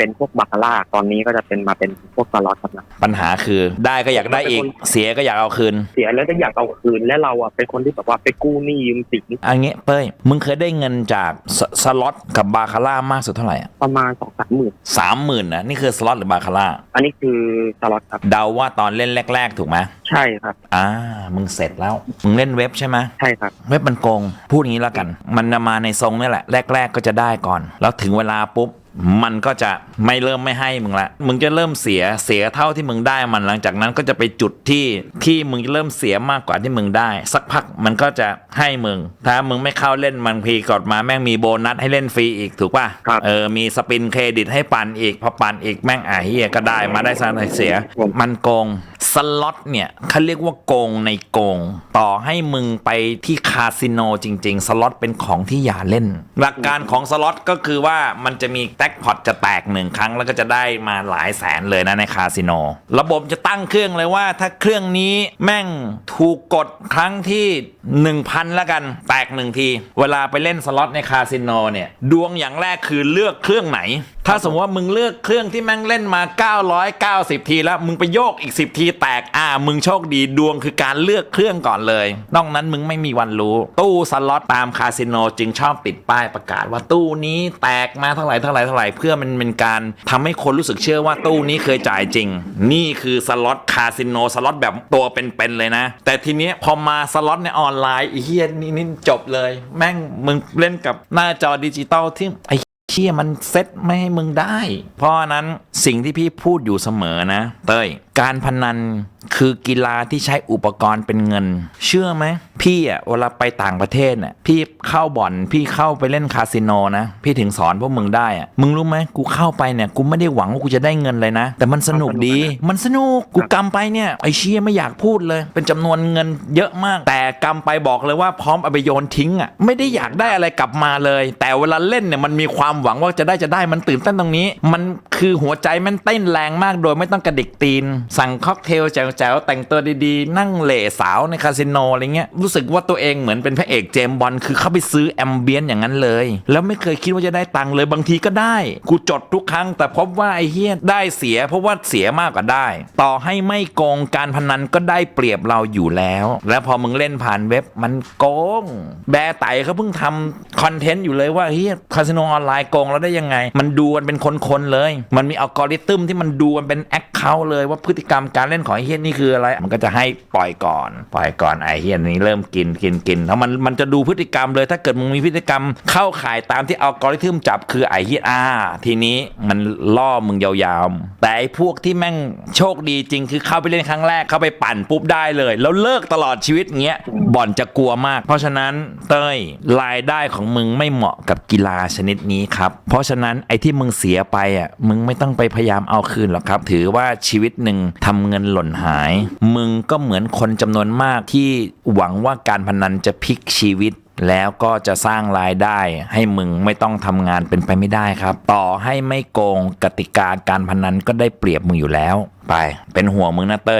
เป็นพวกบาคาร่าตอนนี้ก็จะเป็นมาเป็นพวกสล็อตครับนะปัญหาคือได้ก็อยากได้อีก เสียก็อยากเอาคืน เสียแล้วก็อยากเอาคืนและเราอะเป็นคนที่แบบว่าไปกู้หนี้ยืมสินอันนี้เป้ยมึงเคยได้เงินจากสสล็อตกับบาคาร่ามากสุดเท่าไหร่อะประมาณสองสามหมื่นสามหมื่นนะนี่คือสล็อตหรือบาคาร่าอันนี้คือสล็อตครับเดาว่าตอนเล่นแรก ๆ ถูกไหมใช่ครับ อ่า มึงเสร็จแล้ว มึงเล่นเว็บใช่ไหมใช่ครับ เว็บมันโกง พูดอย่างนี้แล้วกัน มันจะมาในทรงนี่แหละ แรก ๆ ก็จะได้ก่อน แล้วถึงเวลาปุ๊บ มันก็จะไม่เริ่มไม่ให้มึงละ มึงจะเริ่มเสียเสียเท่าที่มึงได้มันหลังจากนั้นก็จะไปจุดที่ที่มึงจะเริ่มเสียมากกว่าที่มึงได้ สักพักมันก็จะให้มึง ถ้ามึงไม่เข้าเล่นมันพีกดมาแม่งมีโบนัสให้เล่นฟรีอีกถูกป่ะครับเออมีสปินเครดิตให้ปั่นอีกพอปั่นอีกแม่งอะเฮียก็ได้มาได้ซะหน่อยเสีย มันโกง สล็อตเนี่ยเขาเรียกว่าโกงในโกง ต่อให้มึงไปที่คาสิโนจริง ๆ สล็อตเป็นของที่อย่าเล่น หลักการของสล็อตก็คือว่ามันจะมีแจ็คพอตจะแตกหนึ่งครั้ง แล้วก็จะได้มาหลายแสนเลยนะในคาสิโน ระบบจะตั้งเครื่องเลยว่า ถ้าเครื่องนี้แม่งถูกกดครั้งที่ 1,000 แล้วกันแตกหนึ่งที เวลาไปเล่นสล็อตในคาสิโนเนี่ยดวงอย่างแรกคือเลือกเครื่องไหนถ้าสมมติว่ามึงเลือกเครื่องที่แม่งเล่นมา 990 ทีแล้ว มึงไปโยกอีก 10 ทีแตกอ่า มึงโชคดีดวงคือการเลือกเครื่องก่อนเลย นอกนั้นมึงไม่มีวันรู้ ตู้สล็อตตามคาสิโนจึงชอบติดป้ายประกาศว่าตู้นี้แตกมาเท่าไหร่เท่าไหร่เท่าไหร่เพื่อมันเป็นการทำให้คนรู้สึกเชื่อว่าตู้นี้เคยจ่ายจริง นี่คือสล็อตคาสิโนสล็อตแบบตัวเป็นๆเลยนะ แต่ทีนี้พอมาสล็อตในออนไลน์ไอ้เฮียนี่นี่จบเลย แม่งมึงเล่นกับหน้าจอดิจิตอลที่ไอ้ เชี่ยมันเซ็ตไม่ให้มึงได้ เพราะนั้น สิ่งที่พี่พูดอยู่เสมอนะ เต้ย การพนันคือกีฬาที่ใช้อุปกรณ์เป็นเงิน เชื่อไหม พี่อะเวลาไปต่างประเทศน่ะพี่เข้าบ่อนพี่เข้าไปเล่นคาสิโนนะ พี่ถึงสอนพวกมึงได้อะมึงรู้ไหมกูเข้าไปเนี่ยกูไม่ได้หวังว่ากูจะได้เงินเลยนะ แต่มันสนุกดี มันสนุกกูกำไปเนี่ยไอ้เชี่ยไม่อยากพูดเลย เป็นจำนวนเงินเยอะมาก แต่กำไปบอกเลยว่าพร้อมเอาไปโยนทิ้งอะไม่ได้อยากได้อะไรกลับมาเลย แต่เวลาเล่นเนี่ยมันมีความหวังว่าจะได้จะได้มันตื่นเต้นตรงนี้ มันคือหัวใจมันเต้นแรงมากโดยไม่ต้องกระดิกตีน สั่งค็อกเทลแจ๋วๆแต่งตัวดีๆ นั่งเหล่สาวในคาสิโนอะไรเงี้ยรู้สึกว่าตัวเองเหมือนเป็นพระเอกเจมบอลคือเข้าไปซื้อแอมเบียนอย่างนั้นเลย แล้วไม่เคยคิดว่าจะได้ตังค์เลยบางทีก็ได้ กูจดทุกครั้ง แต่พบว่าไอ้เฮียได้เสีย เพราะว่าเสียมากกว่าได้ ต่อให้ไม่โกงการพนันก็ได้เปรียบเราอยู่แล้ว แล้วพอมึงเล่นผ่านเว็บมันโกง แบร์ไตเขาเพิ่งทำคอนเทนต์อยู่เลยว่าเฮียคาสิโนออนไลน์โกงแล้วได้ยังไง มันดูกันเป็นคนๆเลย มันมีอัลกอริทึมที่มันดูกันเป็นแอคเคาท์เลยว่าพฤติกรรมการเล่นของไอเฮียนนี่คืออะไร มันก็จะให้ปล่อยก่อน ปล่อยก่อนไอเฮียนนี้เริ่มกินกินกินแล้วมันมันจะดูพฤติกรรมเลยถ้าเกิดมึงมีพฤติกรรมเข้าข่ายตามที่อัลกอริทึมจับคือไอเฮียนอ่าทีนี้มันล่อมึงยาวๆ แต่ไอพวกที่แม่งโชคดีจริงคือเข้าไปเล่นครั้งแรกเข้าไปปั่นปุ๊บได้เลย แล้วเลิกตลอดชีวิตเงี้ยบ่อนจะกลัวมาก เพราะฉะนั้นเต้ยรายได้ของมึงไม่เหมาะกับกีฬาชนิดนี้ครับเพราะฉะนั้นไอที่มึงเสียไปอะมึงไม่ต้องไปพยายามเอาคืนหรอกครับ ถือว่าชีวิตหนึ่งทำเงินหล่นหาย มึงก็เหมือนคนจำนวนมากที่หวังว่าการพนันจะพลิกชีวิตแล้วก็จะสร้างรายได้ให้มึงไม่ต้องทำงานเป็นไปไม่ได้ครับ ต่อให้ไม่โกงกติกาการพนันก็ได้เปรียบมึงอยู่แล้ว ไปเป็นห่วงมึงนะเต้